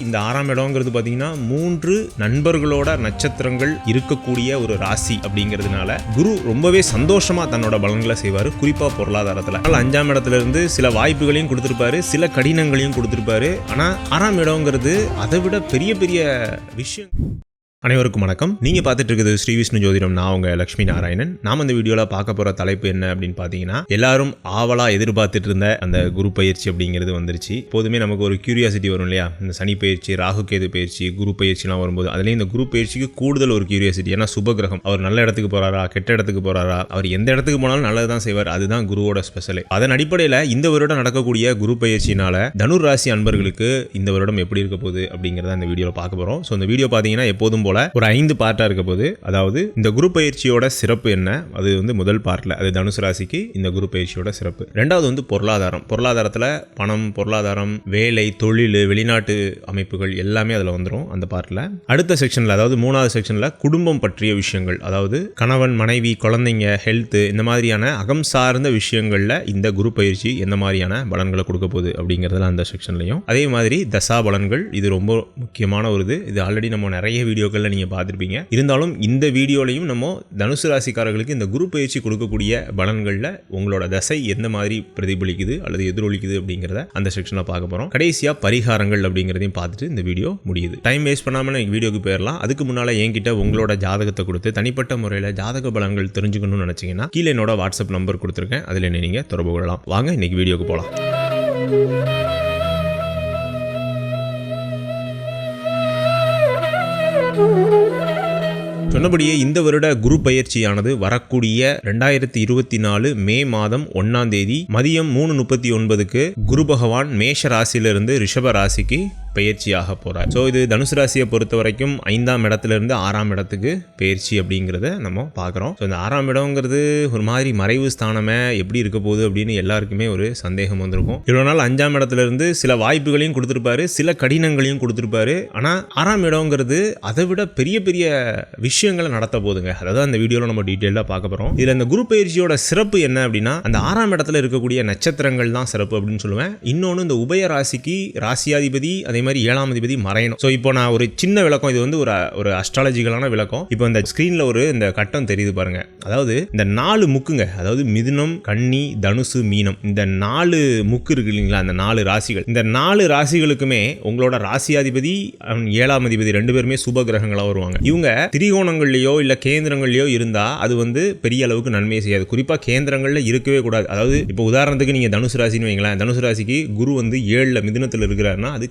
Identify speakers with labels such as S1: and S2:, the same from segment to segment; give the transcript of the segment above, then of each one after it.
S1: இந்த ஆறாம் இடங்கிறது பார்த்தீங்கன்னா மூன்று நண்பர்களோட நட்சத்திரங்கள் இருக்கக்கூடிய ஒரு ராசி அப்படிங்கிறதுனால குரு ரொம்பவே சந்தோஷமா தன்னோட பலன்களை செய்வார். குறிப்பாக பொருளாதாரத்தில். அதனால அஞ்சாம் இடத்துல இருந்து சில வாய்ப்புகளையும் கொடுத்துருப்பாரு சில கடினங்களையும் கொடுத்துருப்பாரு. ஆனால் ஆறாம் இடங்கிறது அதை விட பெரிய பெரிய விஷயம். அனைவருக்கும் வணக்கம். நீங்கள் பார்த்துட்டு இருக்குது ஸ்ரீ விஷ்ணு ஜோதிடம். நான் உங்க லட்சுமி நாராயணன். நாம் இந்த வீடியோவில் பார்க்க போகிற தலைப்பு என்ன அப்படின்னு பார்த்தீங்கன்னா எல்லாரும் ஆவலாக எதிர்பார்த்துட்டு இருந்த அந்த குரு பயிற்சி அப்படிங்கிறது வந்துருச்சு. போதுமே நமக்கு ஒரு கியூரியாசிட்டி வரும் இல்லையா? இந்த சனி பயிற்சி ராகு கேது பயிற்சி குரு பயிற்சிலாம் வரும்போது அதுலேயும் இந்த குரு பயிற்சிக்கு கூடுதல் ஒரு கியூரியாசிட்டி ஏன்னா சுபகிரகம். அவர் நல்ல இடத்துக்கு போறாரா? கெட்ட இடத்துக்கு போறாரா? அவர் எந்த இடத்துக்கு போனாலும் நல்லது தான் செய்வார். அதுதான் குருவோட ஸ்பெஷல் அதன் அடிப்படையில் இந்த வருடம் நடக்கக்கூடிய குரு பயிற்சினால தனுர் ராசி அன்பர்களுக்கு இந்த வருடம் எப்படி இருக்க போகுது அப்படிங்கிறத இந்த வீடியோவில் பார்க்க போகிறோம் ஸோ இந்த வீடியோ பார்த்தீங்கன்னா எப்போதும் போல ஒரு ஐந்து பார்ட்டாக இருக்க போது அதாவது இந்த குரு பயிற்சியோட சிறப்பு என்ன? அது வந்து முதல் பார்ட்டில் அது தனுசு ராசிக்கு இந்த குரு பயிற்சியோட சிறப்பு. ரெண்டாவது வந்து பொருளாதாரம். பொருளாதாரத்தில் பணம் பொருளாதாரம் வேலை தொழில் வெளிநாட்டு அமைப்புகள் எல்லாமே அதில் வந்துடும் அந்த பார்ட்டில் அடுத்த செக்ஷனில் அதாவது மூணாவது செக்ஷனில் குடும்பம் பற்றிய விஷயங்கள். அதாவது கணவன் மனைவி குழந்தைங்க ஹெல்த் இந்த மாதிரியான அகம் சார்ந்த விஷயங்களில் இந்த குரு பயிற்சி எந்த மாதிரியான பலன்களை கொடுக்க போகுது அப்படிங்கிறதுல அந்த செக்ஷன்லையும் அதே மாதிரி தசா பலன்கள் இது ரொம்ப முக்கியமான ஒரு இது. இது ஆல்ரெடி நம்ம நிறைய வீடியோக்களில் நீங்கள் பார்த்துருப்பீங்க. இருந்தாலும் இந்த வீடியோலையும் நம்ம தனுசு ராசிக்காரர்களுக்கு இந்த குரு பயிற்சி கொடுக்கக்கூடிய பலன்களில் உங்களோட தசை எந்த மாதிரி பிரதிபலிக்குது அல்லது எதிரொலிக்குது அப்படிங்கிறத அந்த செக்ஷனில் பார்க்க போகிறோம் கடைசியாக பரிகாரங்கள் அப்படிங்கிறதையும் பார்த்துட்டு இந்த வீடியோ முடியுது. டைம் வேஸ்ட் பண்ணாமல் நீங்கள் வீடியோக்கு போயிடலாம் அதுக்கு முன்னால் என்கிட்ட உங்களோட ஜாதகத்தை கொடுத்து தனிப்பட்ட முறையில் ஜாதக பலன்கள் தெரிஞ்சுக்கணும்னு நினச்சிங்கன்னா கீழே என்னோட வாட்ஸ்அப் நம்பர் கொடுத்துருக்கேன். அதில் என்ன நீங்கள் தொடர்பு கொள்ளலாம். வாங்க இன்னைக்கு வீடியோக்கு போகலாம் சொன்னபடியே இந்த வருட குரு பயிற்சியானது வரக்கூடிய ரெண்டாயிரத்தி இருபத்தி நாலு மே மாதம் ஒன்னாம் தேதி மதியம் மூணு முப்பத்தி ஒன்பதுக்கு குரு பகவான் மேஷ ராசியிலிருந்து ரிஷப ராசிக்கு பயிற்சியாக போகிறார் ஸோ இது தனுசு ராசியை பொறுத்த வரைக்கும் ஐந்தாம் இடத்துல இருந்து ஆறாம் இடத்துக்கு பயிற்சி அப்படிங்கிறத நம்ம பார்க்குறோம். ஸோ இந்த ஆறாம் இடங்கிறது ஒரு மாதிரி மறைவு ஸ்தானமே எப்படி இருக்க போகுது அப்படின்னு எல்லாருக்குமே ஒரு சந்தேகம் வந்திருக்கும். இவ்வளோ நாள் அஞ்சாம் இடத்துல இருந்து சில வாய்ப்புகளையும் கொடுத்துருப்பாரு சில கடினங்களையும் கொடுத்துருப்பாரு. ஆனால் ஆறாம் இடங்கிறது அதை விட பெரிய பெரிய விஷயங்களை நடத்த போதுங்க அதாவது அந்த வீடியோவில் நம்ம டீட்டெயிலாக பார்க்க போகிறோம் இதில் இந்த குரு பயிற்சியோட சிறப்பு என்ன அப்படின்னா அந்த ஆறாம் இடத்துல இருக்கக்கூடிய நட்சத்திரங்கள் தான் சிறப்பு அப்படின்னு சொல்லுவேன். இன்னொன்று இந்த உபய ராசிக்கு ராசியாதிபதி அதே மாதிரி ஏழாம் அதிபதி மறையணும். ஸோ இப்போ நான் ஒரு சின்ன விளக்கம். இது வந்து ஒரு ஒரு அஸ்ட்ராலஜிக்கலான விளக்கம். இப்போ இந்த ஸ்க்ரீனில் ஒரு இந்த கட்டம் தெரியுது பாருங்க. அதாவது இந்த நாலு முக்குங்க அதாவது மிதுனம் கன்னி தனுசு மீனம் இந்த நாலு முக்கு இருக்கு இல்லைங்களா? அந்த நாலு ராசிகள். இந்த நாலு ராசிகளுக்குமே உங்களோட ராசியாதிபதி ஏழாம் அதிபதி ரெண்டு பேருமே சுப கிரகங்களாக வருவாங்க. இவங்க திரிகோணங்கள்லையோ இல்லை கேந்திரங்கள்லையோ இருந்தால் அது வந்து பெரிய அளவுக்கு நன்மையை செய்யாது. குறிப்பாக கேந்திரங்களில் இருக்கவே கூடாது. அதாவது இப்போ உதாரணத்துக்கு நீங்கள் தனுசு ராசின்னு வைங்களேன். தனுசு ராசிக்கு குரு வந்து ஏழில் மிதுனத்தில் இருக்கிறாருன்னா அது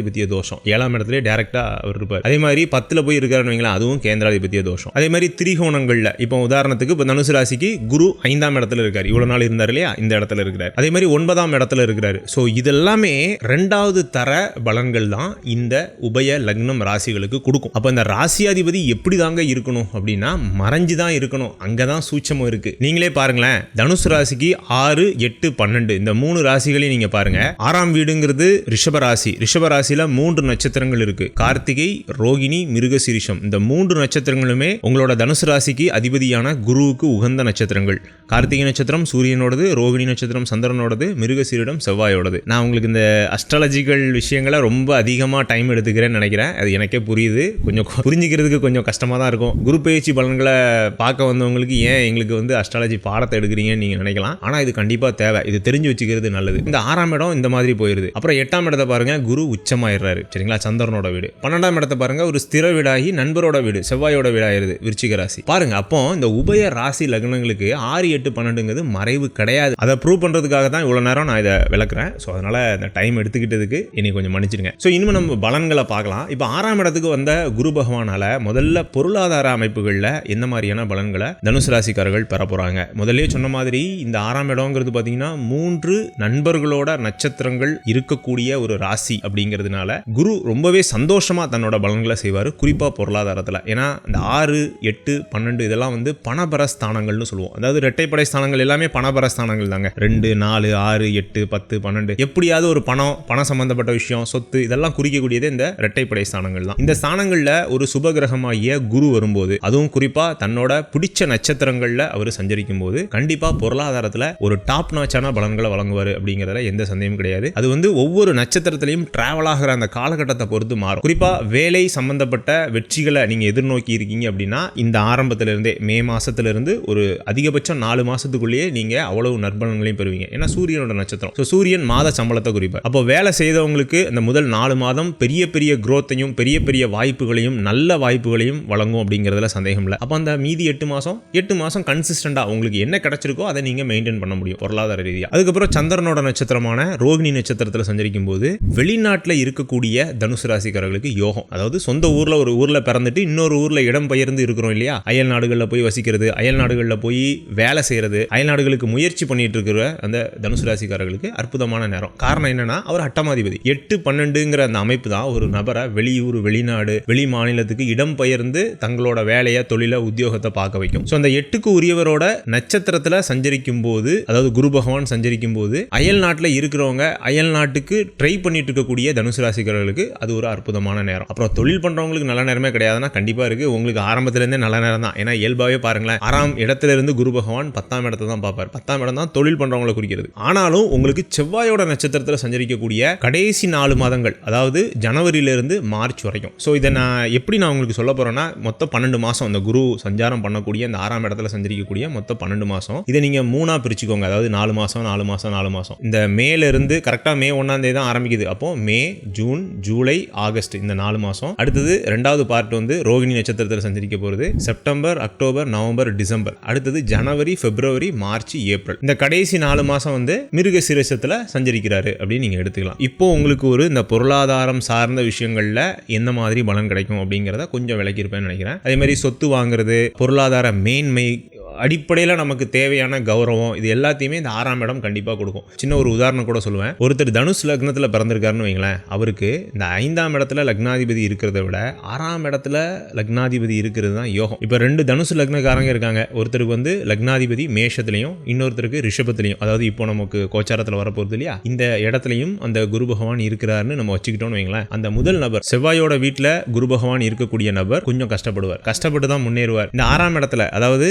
S1: கேந்திராதிபத்திய தோஷம். ஏழாம் இடத்துலேயே டேரெக்டாக அவர் இருப்பார். அதே மாதிரி பத்தில் போய் இருக்காருன்னு வைங்களா அதுவும் கேந்திராதிபத்திய தோஷம். அதே மாதிரி திரிகோணங்களில் இப்போ உதாரணத்துக்கு இப்போ தனுசு ராசிக்கு குரு ஐந்தாம் இடத்துல இருக்கார். இவ்வளோ நாள் இருந்தார் இல்லையா? இந்த இடத்துல இருக்கிறார். அதே மாதிரி ஒன்பதாம் இடத்துல இருக்கிறார். ஸோ இதெல்லாமே ரெண்டாவது தர பலன்கள் தான் இந்த உபய லக்னம் ராசிகளுக்கு கொடுக்கும். அப்போ இந்த ராசியாதிபதி எப்படி தாங்க இருக்கணும் அப்படின்னா மறைஞ்சு தான் இருக்கணும். அங்கே தான் சூட்சமும் இருக்கு. நீங்களே பாருங்களேன் தனுசு ராசிக்கு ஆறு எட்டு பன்னெண்டு இந்த மூணு ராசிகளையும் நீங்க பாருங்க. ஆறாம் வீடுங்கிறது ரிஷப ராசி. ரிஷப ராசியில மூன்று நட்சத்திரங்கள் இருக்கு. கார்த்திகை ரோகிணி மிருகசிரிஷம். இந்த மூன்று நட்சத்திரங்களுமே உங்களோட தனுசு ராசிக்கு அதிபதியான குருவுக்கு உகந்த நட்சத்திரங்கள். கார்த்திகை நட்சத்திரம் சூரியனோடது ரோகிணி நட்சத்திரம் சந்திரனோடது மிருகசீரிடம் செவ்வாயோடது. நான் உங்களுக்கு இந்த அஸ்ட்ராலஜிக்கல் விஷயங்களை ரொம்ப அதிகமாக டைம் எடுத்துக்கிறேன்னு நினைக்கிறேன். அது எனக்கே புரியுது. கொஞ்சம் புரிஞ்சுக்கிறதுக்கு கொஞ்சம் கஷ்டமாக தான் இருக்கும். குரு பயிற்சி பலன்களை பார்க்க வந்தவங்களுக்கு ஏன் எங்களுக்கு வந்து அஸ்ட்ராலஜி பாடத்தை எடுக்கிறீங்கன்னு நீங்கள் நினைக்கலாம். ஆனால் இது கண்டிப்பாக தேவை. இது தெரிஞ்சு வச்சுக்கிறது நல்லது. இந்த ஆறாம் இடம் இந்த மாதிரி போயிடுது அப்புறம் எட்டாம் இடத்தை பாருங்கள் குரு உச்சமாயிடுறாரு சரிங்களா? சந்திரனோட வீடு. பன்னெண்டாம் இடத்தை பாருங்க. ஒரு ஸ்திர வீடாகி நண்பரோட வீடு. செவ்வாயோட வீடாயிருது. விருச்சிக ராசி. பாருங்க அப்போ இந்த உபய ராசி லக்னங்களுக்கு ஆறு எட்டு பன்னெண்டுங்கிறது மறைவு கிடையாது. அதை ப்ரூவ் பண்ணுறதுக்காக தான் இவ்வளோ நேரம் நான் இதை விளக்குறேன். ஸோ அதனால இந்த டைம் எடுத்துக்கிட்டதுக்கு இனி கொஞ்சம் மன்னிச்சிடுங்க. ஸோ இனிமே நம்ம பலன்களை பார்க்கலாம். இப்போ ஆறாம் இடத்துக்கு வந்த குரு பகவானால முதல்ல பொருளாதார அமைப்புகளில் எந்த மாதிரியான பலன்களை தனுசு ராசிக்காரர்கள் பெற போறாங்க? முதல்லயே சொன்ன மாதிரி இந்த ஆறாம் இடம்ங்கிறது பார்த்தீங்கன்னா மூன்று நண்பர்களோட நட்சத்திரங்கள் இருக்கக்கூடிய ஒரு ராசி அப்படிங்கிற அப்படிங்கிறதுனால குரு ரொம்பவே சந்தோஷமா தன்னோட பலன்களை செய்வார். குறிப்பாக பொருளாதாரத்தில். ஏன்னா இந்த ஆறு எட்டு பன்னெண்டு இதெல்லாம் வந்து பணபர ஸ்தானங்கள்னு சொல்லுவோம். அதாவது இரட்டைப்படை ஸ்தானங்கள் எல்லாமே பணபர ஸ்தானங்கள் தாங்க. ரெண்டு நாலு ஆறு எட்டு பத்து பன்னெண்டு. எப்படியாவது ஒரு பணம் பணம் சம்பந்தப்பட்ட விஷயம் சொத்து இதெல்லாம் குறிக்கக்கூடியது இந்த இரட்டைப்படை ஸ்தானங்கள் தான். இந்த ஸ்தானங்களில் ஒரு சுபகிரகமாகிய குரு வரும்போது அதுவும் குறிப்பாக தன்னோட பிடிச்ச நட்சத்திரங்களில் அவர் சஞ்சரிக்கும் போது கண்டிப்பாக பொருளாதாரத்தில் ஒரு டாப் நாச்சான பலன்களை வழங்குவார் அப்படிங்கிறதுல எந்த சந்தேகமும் கிடையாது. அது வந்து ஒவ்வொரு நட்சத்திரத்திலையும் டிராவலாக ஆகிற அந்த காலகட்டத்தை பொறுத்து மாறும். குறிப்பாக வேலை சம்பந்தப்பட்ட வெற்றிகளை நீங்கள் எதிர்நோக்கி இருக்கீங்க அப்படின்னா இந்த ஆரம்பத்திலிருந்தே மே மாசத்துல இருந்து ஒரு அதிகபட்சம் நாலு மாதத்துக்குள்ளேயே நீங்கள் அவ்வளவு நற்பலன்களையும் பெறுவீங்க. ஏன்னா சூரியனோட நட்சத்திரம். ஸோ சூரியன் மாத சம்பளத்தை குறிப்பார் அப்போ வேலை செய்தவங்களுக்கு இந்த முதல் நாலு மாதம் பெரிய பெரிய குரோத்தையும் பெரிய பெரிய வாய்ப்புகளையும் நல்ல வாய்ப்புகளையும் வழங்கும் அப்படிங்கிறதுல சந்தேகம் இல்லை. அப்போ அந்த மீதி எட்டு மாதம் எட்டு மாதம் கன்சிஸ்டண்டாக உங்களுக்கு என்ன கிடைச்சிருக்கோ அதை நீங்கள் மெயின்டைன் பண்ண முடியும் பொருளாதார ரீதியாக அதுக்கப்புறம் சந்திரனோட நட்சத்திரமான ரோகிணி நட்சத்திரத்தில் சஞ்சரிக்கும் போது வெளிநாட்டில் இருக்கக்கூடிய தனுசு ராசிக்காரர்களுக்கு யோகம். அதாவது சொந்த ஊரில் ஒரு ஊரில் பிறந்துட்டு இன்னொரு ஊரில் இடம் பெயர்ந்து இருக்கிறோம் இல்லையா? அயல் நாடுகளில் போய் வசிக்கிறது அயல் நாடுகளில் போய் வேலை செய்கிறது அயல் நாடுகளுக்கு முயற்சி பண்ணிட்டு இருக்கிற அந்த தனுசு ராசிக்காரர்களுக்கு அற்புதமான நேரம். காரணம் என்னன்னா அவர் அட்டமாதிபதி. எட்டு பன்னெண்டுங்கிற அந்த அமைப்பு தான் ஒரு நபரை வெளியூர் வெளிநாடு வெளி மாநிலத்துக்கு இடம் பெயர்ந்து தங்களோட வேலையை தொழிலை உத்தியோகத்தை பார்க்க வைக்கும். ஸோ அந்த எட்டுக்கு உரியவரோட நட்சத்திரத்தில் சஞ்சரிக்கும் போது அதாவது குரு பகவான் சஞ்சரிக்கும் போது அயல் நாட்டில் இருக்கிறவங்க அயல் நாட்டுக்கு ட்ரை பண்ணிட்டு இருக்கக்கூடிய தனுசு ராசிக்காரர்களுக்கு அது ஒரு அற்புதமான நேரம். அப்புறம் தொழில் பண்றவங்களுக்கு நல்ல நேரமே கிடையாதுன்னா கண்டிப்பா இருக்கு. உங்களுக்கு ஆரம்பத்துல இருந்தே நல்ல நேரம் தான். ஏன்னா இயல்பாவே பாருங்களேன் ஆறாம் இடத்துல இருந்து குரு பகவான் பத்தாம் இடத்தை தான் பார்ப்பார். பத்தாம் இடம் தான் தொழில் பண்றவங்களை குறிக்கிறது. ஆனாலும் உங்களுக்கு செவ்வாயோட நட்சத்திரத்தில் சஞ்சரிக்கக்கூடிய கடைசி நாலு மாதங்கள் அதாவது ஜனவரியிலிருந்து மார்ச் வரைக்கும். ஸோ இதை நான் எப்படி நான் உங்களுக்கு சொல்ல போறேன்னா மொத்தம் பன்னெண்டு மாசம் அந்த குரு சஞ்சாரம் பண்ணக்கூடிய அந்த ஆறாம் இடத்துல சஞ்சரிக்கக்கூடிய மொத்தம் பன்னெண்டு மாசம் இதை நீங்க மூணா பிரிச்சுக்கோங்க. அதாவது நாலு மாசம் நாலு மாசம் நாலு மாசம். இந்த மேல இருந்து கரெக்டாக மே ஒன்னாம் தேதி தான் ஆரம்பிக்குது. அப்போ மே ஜூன் ஜூலை ஆகஸ்ட் இந்த நாலு மாதம் அடுத்தது ரெண்டாவது பார்ட் வந்து ரோகிணி நட்சத்திரத்தில் சஞ்சரிக்க போகிறது செப்டம்பர் அக்டோபர் நவம்பர் டிசம்பர். அடுத்தது ஜனவரி பிப்ரவரி மார்ச் ஏப்ரல். இந்த கடைசி நாலு மாதம் வந்து மிருக சிரசத்தில் சஞ்சரிக்கிறாரு அப்படின்னு நீங்கள் எடுத்துக்கலாம். இப்போ உங்களுக்கு ஒரு இந்த பொருளாதாரம் சார்ந்த விஷயங்களில் எந்த மாதிரி பலன் கிடைக்கும் அப்படிங்கிறத கொஞ்சம் விளக்கியிருப்பேன்னு நினைக்கிறேன். அதே மாதிரி சொத்து வாங்குறது பொருளாதார மேன்மை அடிப்படையில் நமக்கு தேவையான கௌரவம் இது எல்லாத்தையுமே இந்த ஆறாம் இடம் கண்டிப்பாக கொடுக்கும். சின்ன ஒரு உதாரணம் கூட சொல்லுவேன். ஒருத்தர் தனுஷ் லக்னத்தில் பிறந்திருக்காருன்னு வைங்களேன் அவருக்கு இந்த ஐந்தாம் இடத்துல லக்னாதிபதி இருக்கிறத விட ஆறாம் இடத்துல லக்னாதிபதி இருக்கிறது தான் யோகம். இப்போ ரெண்டு தனுசு லக்னக்காரங்க இருக்காங்க. ஒருத்தருக்கு வந்து லக்னாதிபதி மேஷத்துலையும் இன்னொருத்தருக்கு ரிஷபத்துலையும். அதாவது இப்போ நமக்கு கோச்சாரத்தில் வரப்போகிறது இல்லையா? இந்த இடத்துலையும் அந்த குரு பகவான் இருக்கிறாருன்னு நம்ம வச்சுக்கிட்டோம்னு வைங்களேன். அந்த முதல் நபர் செவ்வாயோட வீட்டில் குரு பகவான் இருக்கக்கூடிய நபர் கொஞ்சம் கஷ்டப்படுவார். கஷ்டப்பட்டு தான் முன்னேறுவார். இந்த ஆறாம் இடத்துல அதாவது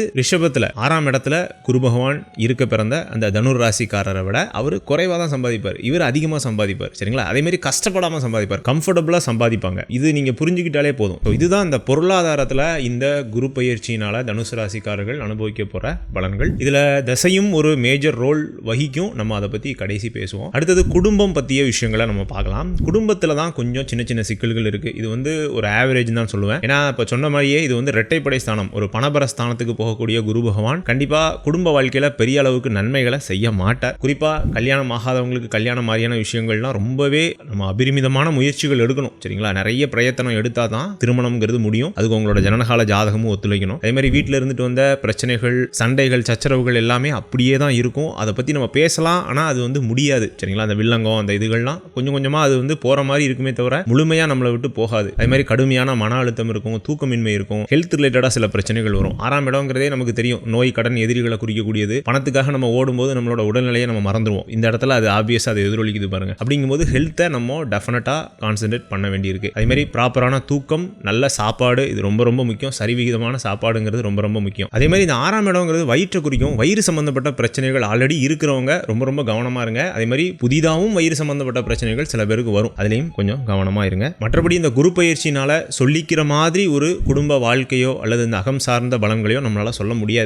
S1: ரிஷபத்தில் ஆறாம் இடத்துல குரு பகவான் இருக்க பிறந்த அந்த தனுர் ராசிக்காரரை விட அவர் குறைவாக தான் சம்பாதிப்பார். இவர் அதிகமாக சம்பாதிப்பார். சரிங்களா? அதே மாதிரி கஷ்டப்படாமல் சம்பாதிப்பார். கம்ஃபர்டபுளாக சம்பாதிப்பாங்க. இது நீங்கள் புரிஞ்சுக்கிட்டாலே போதும். இதுதான் இந்த பொருளாதாரத்தில் இந்த குரு பயிற்சியினால தனுசு ராசிக்காரர்கள் அனுபவிக்க போகிற பலன்கள். இதில் தசையும் ஒரு மேஜர் ரோல் வகிக்கும். நம்ம அதை பற்றி கடைசி பேசுவோம். அடுத்தது குடும்பம் பற்றிய விஷயங்களை நம்ம பார்க்கலாம். குடும்பத்தில் தான் கொஞ்சம் சின்ன சின்ன சிக்கல்கள் இருக்குது இது வந்து ஒரு ஆவரேஜ் தான் சொல்லுவேன். ஏன்னா இப்போ சொன்ன மாதிரியே இது வந்து ரெட்டைப்படை ஸ்தானம். ஒரு பணபர ஸ்தானத்துக்கு போகக்கூடிய குரு பகவான் கண்டிப்பாக குடும்ப வாழ்க்கையில் பெரிய அளவுக்கு நன்மைகளை செய்ய மாட்டார். குறிப்பாக கல்யாணம் ஆகாதவங்களுக்கு கல்யாணம் மாதிரியான விஷயங்கள்லாம் ரொம்பவே நம்ம அபரிமிதமான முயற்சிகள் எடுக்கணும். சரிங்களா? நிறைய பிரயத்தனம் எடுத்தால் தான் திருமணம்ங்கிறது முடியும். அதுக்கு உங்களோட ஜனனகால ஜாதகமும் ஒத்துழைக்கணும். அதே மாதிரி வீட்டில் இருந்துட்டு வந்த பிரச்சனைகள் சண்டைகள் சச்சரவுகள் எல்லாமே அப்படியே தான் இருக்கும். அதை பற்றி நம்ம பேசலாம். ஆனால் அது வந்து முடியாது. சரிங்களா? அந்த வில்லங்கம் அந்த இதுகள்லாம் கொஞ்சம் கொஞ்சமாக அது வந்து போகிற மாதிரி இருக்குமே தவிர முழுமையாக நம்மளை விட்டு போகாது. அதே மாதிரி கடுமையான மன அழுத்தம் இருக்கும் தூக்கமின்மை இருக்கும் ஹெல்த் ரிலேட்டடாக சில பிரச்சனைகள் வரும். ஆறாம் இடங்கிறதே நமக்கு தெரியும் நோய் கடன் எதிரிகளை குறிக்கக்கூடியது. பணத்துக்காக நம்ம ஓடும்போது நம்மளோட உடல்நிலையை நம்ம மறந்துடுவோம் இந்த இடத்துல அது ஆப்வியஸாக அது எதிரொலிக்குது பாருங்க. அப்படிங்கும்போது ஹெல்த்தை நம்ம டெஃபினட்டாக கான்சென்ட்ரேட் பண்ண வேண்டியிருக்கு. அதே மாதிரி ப்ராப்பரான தூக்கம் நல்ல சாப்பாடு இது ரொம்ப ரொம்ப முக்கியம். சரிவிகிதமான சாப்பாடுங்கிறது ரொம்ப ரொம்ப முக்கியம். அதே மாதிரி இந்த ஆறாம் இடங்கிறது வயிற்றை குறிக்கும். வயிறு சம்பந்தப்பட்ட பிரச்சனைகள் ஆல்ரெடி இருக்கிறவங்க ரொம்ப ரொம்ப கவனமாக இருங்க. அதே மாதிரி புதிதாகவும் வயிறு சம்பந்தப்பட்ட பிரச்சனைகள் சில பேருக்கு வரும். அதுலேயும் கொஞ்சம் கவனமாக இருங்க. மற்றபடி இந்த குரு பயிற்சினால சொல்லிக்கிற மாதிரி ஒரு குடும்ப வாழ்க்கையோ அல்லது இந்த அகம் சார்ந்த பலன்களையோ நம்மளால் சொல்ல முடியாது.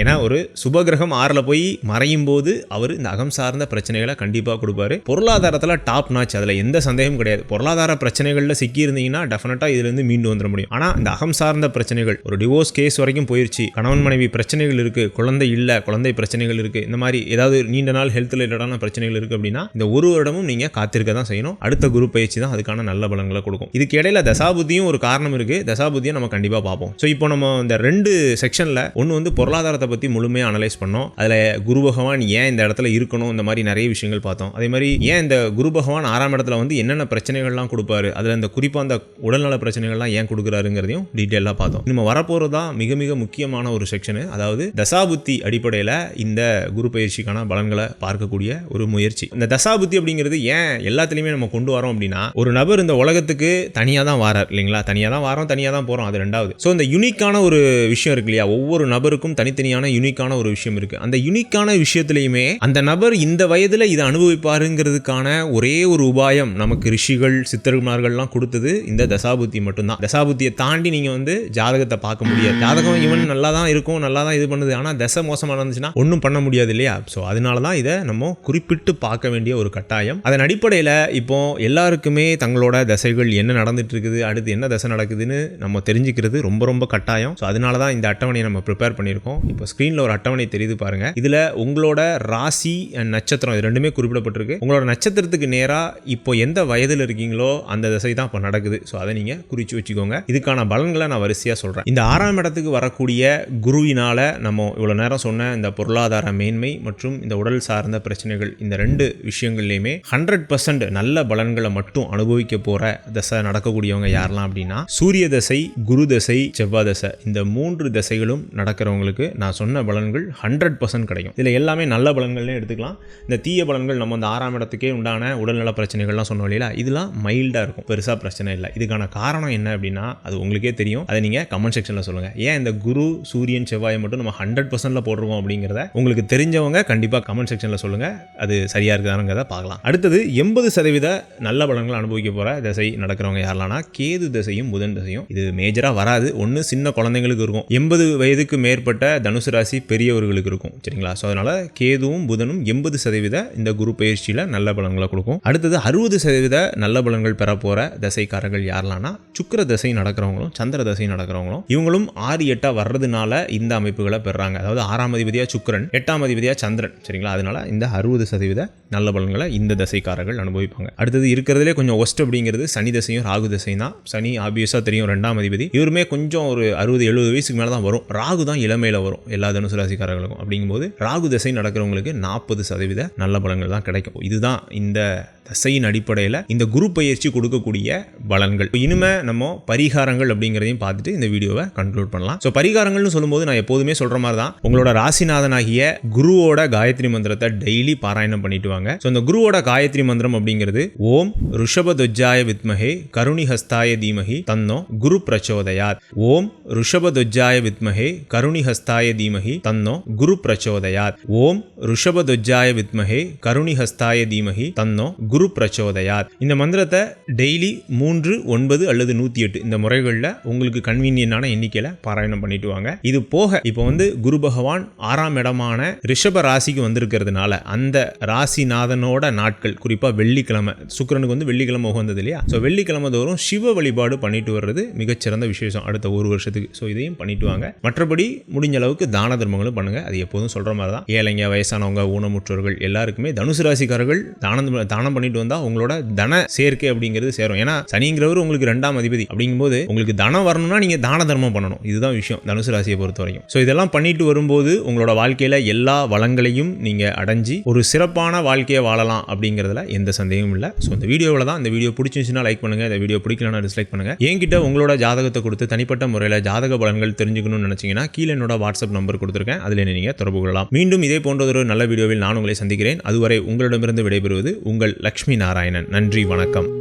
S1: ஏன்னா ஒரு சுபகிரகம் ஆறில் போய் மறையும் போது அவர் இந்த அகம் சார்ந்த பிரச்சனைகளை கண்டிப்பாக கொடுப்பாரு. பொருளாதாரத்தில் டாப் நாச் அதில் எந்த சந்தேகம் கிடையாது. பொருளாதார பிரச்சனைகளில் சிக்கியிருந்தீங்கன்னா டெஃபினட்டாக இதுலேருந்து மீண்டு வந்துட முடியும். ஆனால் இந்த அகம் சார்ந்த பிரச்சனைகள் ஒரு டிவோர்ஸ் கேஸ் வரைக்கும் போயிருச்சு. கணவன் மனைவி பிரச்சனைகள் இருக்குது குழந்தை இல்லை குழந்தை பிரச்சனைகள் இருக்குது இந்த மாதிரி ஏதாவது நீண்ட நாள் ஹெல்த் ரிலேட்டடான பிரச்சனைகள் இருக்குது அப்படின்னா இந்த ஒரு வருடமும் நீங்கள் காத்திருக்க தான் செய்யணும். அடுத்த குரு பயிற்சி தான் அதுக்கான நல்ல பலன்களை கொடுக்கும். இதுக்கு இடையில தசாபுத்தியும் ஒரு காரணம் இருக்குது தசாபுத்தியை நம்ம கண்டிப்பாக பார்ப்போம். ஸோ இப்போ நம்ம இந்த ரெண்டு செக்ஷனில் ஒன்று வந்து பொருளாதாரத்தை பற்றி முழுமையாக அனலைஸ் பண்ணோம். அதில் குரு பகவான் ஏன் இந்த இடத்துல இருக்கணும்? இந்த மாதிரி நிறைய விஷயங்கள் பார்த்தோம். அதே மாதிரி ஏன் இந்த குரு பகவான் ஆறாம் இடத்துல வந்து என்னென்ன பிரச்சனைகள்லாம் கொடுப்பாரு? அதில் இந்த குறிப்பாக அந்த உடல்நல பிரச்சனைகள்லாம் ஏன் கொடுக்குறாருங்கிறதையும் டீட்டெயிலாக பார்த்தோம். நம்ம வரப்போகிறது தான் மிக மிக முக்கியமான ஒரு செக்ஷனு அதாவது தசாபுத்தி அடிப்படையில் இந்த குரு பயிற்சிக்கான பலன்களை பார்க்கக்கூடிய ஒரு முயற்சி. இந்த தசாபுத்தி அப்படிங்கிறது ஏன் எல்லாத்துலேயுமே நம்ம கொண்டு வரோம் அப்படின்னா ஒரு நபர் இந்த உலகத்துக்கு தனியாக தான் வாரார் இல்லைங்களா? தனியாக தான் வாரோம் தனியாக தான் போகிறோம் அது ரெண்டாவது. ஸோ இந்த யூனிக்கான ஒரு விஷயம் இருக்கு இல்லையா? ஒவ்வொரு நபருக்கும் ஒவ்வொருத்தருக்கும் தனித்தனியான யூனிக்கான ஒரு விஷயம் இருக்கு. அந்த யூனிக்கான விஷயத்திலையுமே அந்த நபர் இந்த வயதுல இதை அனுபவிப்பாருங்கிறதுக்கான ஒரே ஒரு உபாயம் நமக்கு ரிஷிகள் சித்தர்மார்கள்லாம் கொடுத்தது இந்த தசாபுத்தி மட்டும்தான். தசாபுத்தியை தாண்டி நீங்க வந்து ஜாதகத்தை பார்க்க முடியாது. ஜாதகம் இவன் நல்லா தான் இருக்கும் நல்லா தான் இது பண்ணுது. ஆனா தசை மோசமா இருந்துச்சுன்னா ஒன்றும் பண்ண முடியாது இல்லையா? ஸோ அதனால தான் இதை நம்ம குறிப்பிட்டு பார்க்க வேண்டிய ஒரு கட்டாயம். அதன் அடிப்படையில் இப்போ எல்லாருக்குமே தங்களோட தசைகள் என்ன நடந்துட்டு இருக்குது அடுத்து என்ன தசை நடக்குதுன்னு நம்ம தெரிஞ்சுக்கிறது ரொம்ப ரொம்ப கட்டாயம். ஸோ அதனால தான் இந்த அட்டவணையை நம்ம ப்ரிப்பேர் பண்ணியிருக்கோம். இப்போ ஸ்க்ரீனில் ஒரு அட்டவணை தெரியுது பாருங்க. இதில் உங்களோட ராசி அண்ட் நட்சத்திரம் இது ரெண்டுமே குறிப்பிடப்பட்டிருக்கு. உங்களோட நட்சத்திரத்துக்கு நேராக இப்போ எந்த வயதில் இருக்கீங்களோ அந்த திசை தான் இப்போ நடக்குது. ஸோ அதை நீங்கள் குறித்து வச்சுக்கோங்க. இதுக்கான பலன்களை நான் வரிசையாக சொல்கிறேன் இந்த ஆறாம் இடத்துக்கு வரக்கூடிய குருவினால் நம்ம இவ்வளோ நேரம் சொன்ன இந்த பொருளாதார மேன்மை மற்றும் இந்த உடல் சார்ந்த பிரச்சனைகள் இந்த ரெண்டு விஷயங்கள்லையுமே ஹண்ட்ரட் பர்சன்ட் நல்ல பலன்களை மட்டும் அனுபவிக்க போகிற தசை நடக்கக்கூடியவங்க யாரெல்லாம் அப்படின்னா சூரிய தசை குரு தசை செவ்வாய் தசை. இந்த மூன்று தசைகளும் இருக்கிறவங்களுக்கு நான் சொன்ன பலன்கள் ஹண்ட்ரட் பர்சன்ட் கிடைக்கும். இதில் எல்லாமே நல்ல பலன்கள்னு எடுத்துக்கலாம். இந்த தீய பலன்கள் நம்ம அந்த ஆறாம் இடத்துக்கே உண்டான உடல்நல பிரச்சனைகள்லாம் சொன்னோம் இல்லையா இதெல்லாம் மைல்டாக இருக்கும். பெருசாக பிரச்சனை இல்லை. இதுக்கான காரணம் என்ன அப்படின்னா அது உங்களுக்கே தெரியும். அதை நீங்கள் கமெண்ட் செக்ஷனில் சொல்லுங்கள் ஏன் இந்த குரு சூரியன் செவ்வாயை மட்டும் நம்ம ஹண்ட்ரட் பர்சன்டில் போட்டிருக்கோம் அப்படிங்கிறத உங்களுக்கு தெரிஞ்சவங்க கண்டிப்பாக கமெண்ட் செக்ஷனில் சொல்லுங்கள் அது சரியாக இருக்குதானுங்கிறத பார்க்கலாம். அடுத்தது எண்பது சதவீத நல்ல பலன்கள் அனுபவிக்க போகிற திசை நடக்கிறவங்க யாரெல்லாம்னா கேது திசையும் புதன் திசையும். இது மேஜராக வராது. ஒன்று சின்ன குழந்தைங்களுக்கு இருக்கும். எண்பது வயதுக்கு மேற்பட்ட தனுசு ராசி பெரியவர்களுக்கு இருக்கும் சரிங்களா? ஸோ அதனால் கேதுவும் புதனும் எண்பது சதவீத இந்த குரு பயிற்சியில் நல்ல பலன்களை கொடுக்கும். அடுத்தது அறுபது சதவீத நல்ல பலன்கள் பெற போகிற தசைக்காரர்கள் யாரெல்லாம்னா சுக்கர தசை நடக்கிறவங்களும் சந்திர தசை நடக்கிறவங்களும் இவங்களும் ஆறு எட்டாக வர்றதுனால இந்த அமைப்புகளை பெறாங்க. அதாவது ஆறாம் அதிபதியாக சுக்கரன் எட்டாம் அதிபதியாக சந்திரன் சரிங்களா? அதனால இந்த அறுபது சதவீத நல்ல பலன்களை இந்த தசைக்காரர்கள் அனுபவிப்பாங்க. அடுத்தது இருக்கிறதுலே கொஞ்சம் ஒஸ்ட் அப்படிங்கிறது சனி தசையும் ராகு தசையும் தான். சனி ஆபியஸாக தெரியும் ரெண்டாம் அதிபதி. இவருமே கொஞ்சம் ஒரு அறுபது எழுபது வயசுக்கு மேலே தான் வரும். ராகு தான் இளமையில் வரும் எல்லா தனுசு ராசிக்காரர்களுக்கும். அப்படிங்கும்போது ராகு திசை நடக்கிறவங்களுக்கு நாற்பது சதவீத நல்ல பலன்கள் தான் கிடைக்கும். இதுதான் இந்த தசையின் அடிப்படையில் இந்த குரு பயிற்சி கொடுக்கக்கூடிய பலன்கள். இனிமே நம்ம பரிகாரங்கள் அப்படிங்கிறதையும் பார்த்துட்டு இந்த வீடியோவை கன்க்ளூட் பண்ணலாம். ஸோ பரிகாரங்கள்னு சொல்லும்போது நான் எப்போதுமே சொல்கிற மாதிரி தான் உங்களோட ராசிநாதனாகிய குருவோட காயத்ரி மந்திரத்தை டெய்லி பாராயணம் பண்ணிட்டு வாங்க. ஸோ இந்த குருவோட காயத்ரி மந்திரம் அப்படிங்கிறது ஓம் ருஷபதுஜாய வித்மஹே கருணிஹஸ்தாய தீமஹி தன்னோ குரு பிரச்சோதயாத். ஓம் ருஷபதுஜாய வித்மஹே கருணிஹஸ்தாய தீமஹி தன்னோ குரு பிரச்சோதயாத். ஓம் ருஷபதுஜாய வித்மஹே கருணிஹஸ்தாய தீமஹி தன்னோ குரு பிரச்சோதயார் இந்த மந்திரத்தை டெய்லி மூன்று ஒன்பது அல்லது நூற்றி எட்டு இந்த முறைகளில் உங்களுக்கு கன்வீனியனான எண்ணிக்கையில் பாராயணம் பண்ணிட்டு வாங்க. இது போக இப்போ வந்து குரு பகவான் ஆறாம் இடமான ரிஷப ராசிக்கு வந்திருக்கிறதுனால அந்த ராசிநாதனோட நாட்கள் குறிப்பாக வெள்ளிக்கிழமை சுக்கரனுக்கு வந்து வெள்ளிக்கிழமை உகந்தது இல்லையா? ஸோ வெள்ளிக்கிழமை தோறும் சிவ வழிபாடு பண்ணிட்டு வர்றது மிகச்சிறந்த விசேஷம். அடுத்த ஒரு வருஷத்துக்கு. ஸோ இதையும் பண்ணிட்டு வாங்க. மற்றபடி முடிஞ்ச அளவுக்கு தான தர்மங்களும் பண்ணுங்க. அது எப்போதும் சொல்ற மாதிரி தான் ஏழைங்க வயசானவங்க ஊனமுற்றோர்கள் எல்லாருக்குமே தனுசு ராசிக்காரர்கள் தானம் தானம் பண்ணிட்டு வந்தா உங்களோட தன சேர்க்கை அப்படிங்கிறது சேரும். ஏன்னா சனிங்கிறவர் உங்களுக்கு ரெண்டாம் அதிபதி. அப்படிங்கும்போது உங்களுக்கு தனம் வரணும்னா நீங்க தான தர்மம் பண்ணணும். இதுதான் விஷயம் தனுசு ராசியை பொறுத்த வரைக்கும் ஸோ இதெல்லாம் பண்ணிட்டு வரும்போது உங்களோட வாழ்க்கையில எல்லா வளங்களையும் நீங்க அடைஞ்சு ஒரு சிறப்பான வாழ்க்கையை வாழலாம் அப்படிங்கிறதுல எந்த சந்தேகமும் இல்லை. ஸோ இந்த வீடியோவில் தான் இந்த வீடியோ பிடிச்சிருந்துச்சுன்னா லைக் பண்ணுங்க. இந்த வீடியோ பிடிக்கலனா டிஸ்லைக் பண்ணுங்க. என்கிட்ட உங்களோட ஜாதகத்தை கொடுத்து தனிப்பட்ட முறையில் ஜாதக பலன்கள் தெரிஞ்சுக்கணும்னு நினைச்சீங்கன்னா கீழே என்னோட வாட்ஸ்அப் நம்பர் கொடுத்துருக்கேன். அதில் நீங்கள் தொடர்பு கொள்ளலாம். மீண்டும் இதே போன்ற ஒரு நல்ல வீடியோவில் நான் உங்களை சந்திக்கிறேன். அதுவரை உங்களிடமிருந்து விடைபெறுவது உங்கள் லக்ஷ்மி நாராயணன். நன்றி வணக்கம்.